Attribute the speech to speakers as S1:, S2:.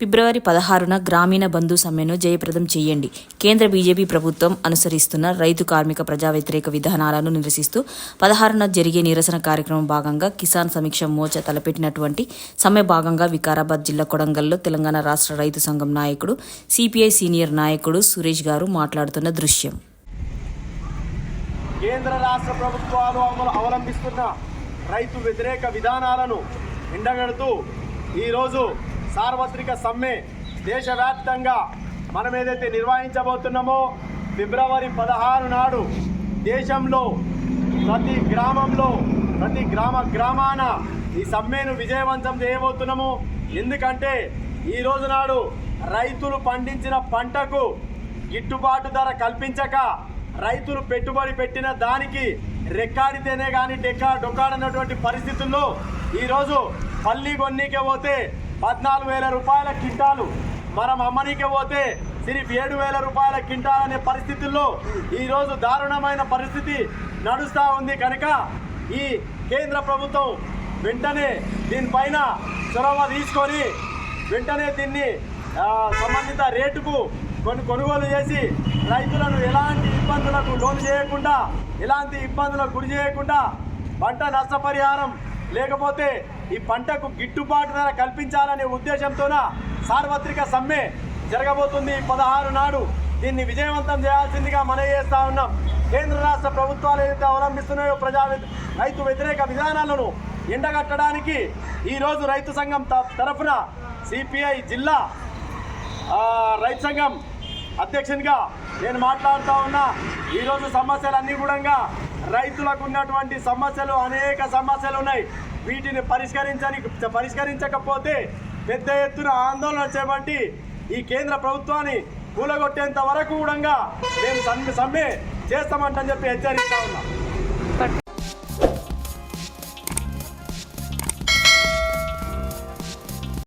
S1: ఫిబ్రవరి పదహారున గ్రామీణ బంధు సమ్మెను జయప్రదం చేయండి. కేంద్ర బీజేపీ ప్రభుత్వం అనుసరిస్తున్న రైతు కార్మిక ప్రజా వ్యతిరేక విధానాలను నిరసిస్తూ పదహారున జరిగే నిరసన కార్యక్రమం భాగంగా కిసాన్ సమీక్ష మోర్చా తలపెట్టినటువంటి సమ్మె భాగంగా వికారాబాద్ జిల్లా కొడంగల్లో తెలంగాణ రాష్ట్ర రైతు సంఘం నాయకుడు సిపిఐ సీనియర్ నాయకుడు సురేష్ గారు మాట్లాడుతున్న దృశ్యం.
S2: కేంద్ర రాష్ట్ర ప్రభుత్వాలు అమలు అవలంబిస్తున్న రైతు వ్యతిరేక విధానాలను ఎండగడుతూ ఈరోజు సార్వత్రిక సమ్మె దేశవ్యాప్తంగా మనం ఏదైతే నిర్వహించబోతున్నామో ఫిబ్రవరి పదహారు నాడు దేశంలో ప్రతి గ్రామంలో ప్రతి గ్రామ గ్రామాన ఈ సమ్మెను విజయవంతం చేయబోతున్నాము. ఎందుకంటే ఈ రోజు నాడు రైతులు పండించిన పంటకు గిట్టుబాటు ధర కల్పించక రైతులు పెట్టుబడి పెట్టిన దానికి రెక్కాడితేనే కానీ డెక్కా డొక్కాడన్నటువంటి పరిస్థితుల్లో ఈరోజు పల్లి కొన్నికే పోతే పద్నాలుగు వేల రూపాయల కింటాలు మనం అమ్మనీకే పోతే సిరిఫ్ ఏడు వేల రూపాయల కింటాల్ అనే పరిస్థితుల్లో ఈరోజు దారుణమైన పరిస్థితి నడుస్తూ ఉంది కనుక ఈ కేంద్ర ప్రభుత్వం వెంటనే దీనిపైన చొరవ తీసుకొని వెంటనే దీన్ని సంబంధిత రేటుకు కొన్ని కొనుగోలు చేసి రైతులను ఎలాంటి ఇబ్బందులకు లోన్ చేయకుండా ఎలాంటి ఇబ్బందులకు గురి చేయకుండా పంట నష్టపరిహారం లేకపోతే ఈ పంటకు గిట్టుబాటు ధర కల్పించాలనే ఉద్దేశంతోన సార్వత్రిక సమ్మె జరగబోతుంది ఈ పదహారు నాడు. దీన్ని విజయవంతం చేయాల్సిందిగా మనం చేస్తా ఉన్నాం. కేంద్ర రాష్ట్ర ప్రభుత్వాలు ఏదైతే అవలంబిస్తున్నాయో ప్రజా రైతు వ్యతిరేక విధానాలను ఎండగట్టడానికి ఈరోజు రైతు సంఘం త- తరఫున సిపిఐ జిల్లా రైతు సంఘం అధ్యక్షునిగా నేను మాట్లాడుతూ ఉన్నా. ఈరోజు సమస్యలన్నీ కూడా రైతులకు ఉన్నటువంటి సమస్యలు అనేక సమస్యలు ఉన్నాయి. వీటిని పరిష్కరించని పరిష్కరించకపోతే పెద్ద ఎత్తున ఆందోళన చేపట్టి ఈ కేంద్ర ప్రభుత్వాన్ని కూలగొట్టేంత వరకు కూడా మేము సమ్మె సమ్మె చేస్తామంటని చెప్పి హెచ్చరిస్తా ఉన్నాం.